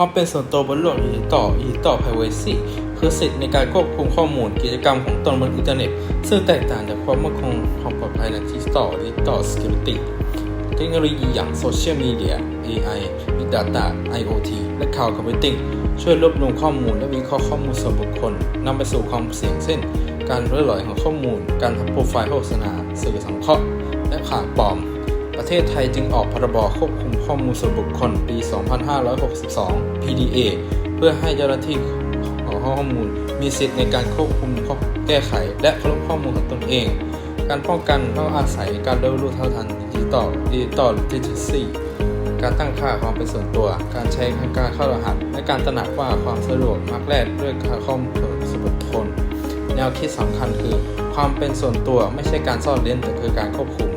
ความเป็นส่วนตัวบนโลกดิจิตอล Digital Privacy คือสิทธิในการควบคุมข้อมูลกิจกรรมของตนบนอินเทอร์เน็ต ซึ่งแตกต่างจากความมั่นคงความปลอดภัยในดิจิตอล Digital Security เทคโนโลยีอย่างโซเชียลมีเดีย AI Big Data IoT และ Cloud Computing ช่วยรวบรวมข้อมูลและวิเคราะห์ข้อมูลส่วนบุคคลนำไปสู่ความเสี่ยงเช่น การเลื่อนลอยของข้อมูล การทำโปรไฟล์โฆษณาสื่อสังเคราะห์และข่าวปลอม ประเทศไทยจึงออกพรบควบคุมข้อมูลส่วนบุคคลปี 2562 PDA เพื่อให้เจ้าหน้าที่ของข้อมูล มีสิทธิในการควบคุมแก้ไข และเคารพข้อมูลของตนเอง การป้องกันต้องอาศัยการเรียนรู้เท่าทันดิจิตอลดิจิตอลดิจิทัลการตั้งค่าความเป็นส่วนตัว การใช้การเข้ารหัส และการตระหนักว่าความสะดวกมักแลกด้วยข้อมูลส่วนบุคคล แนวคิดสำคัญคือ ความเป็นส่วนตัวไม่ใช่การซ่อนเร้นแต่คือการควบคุม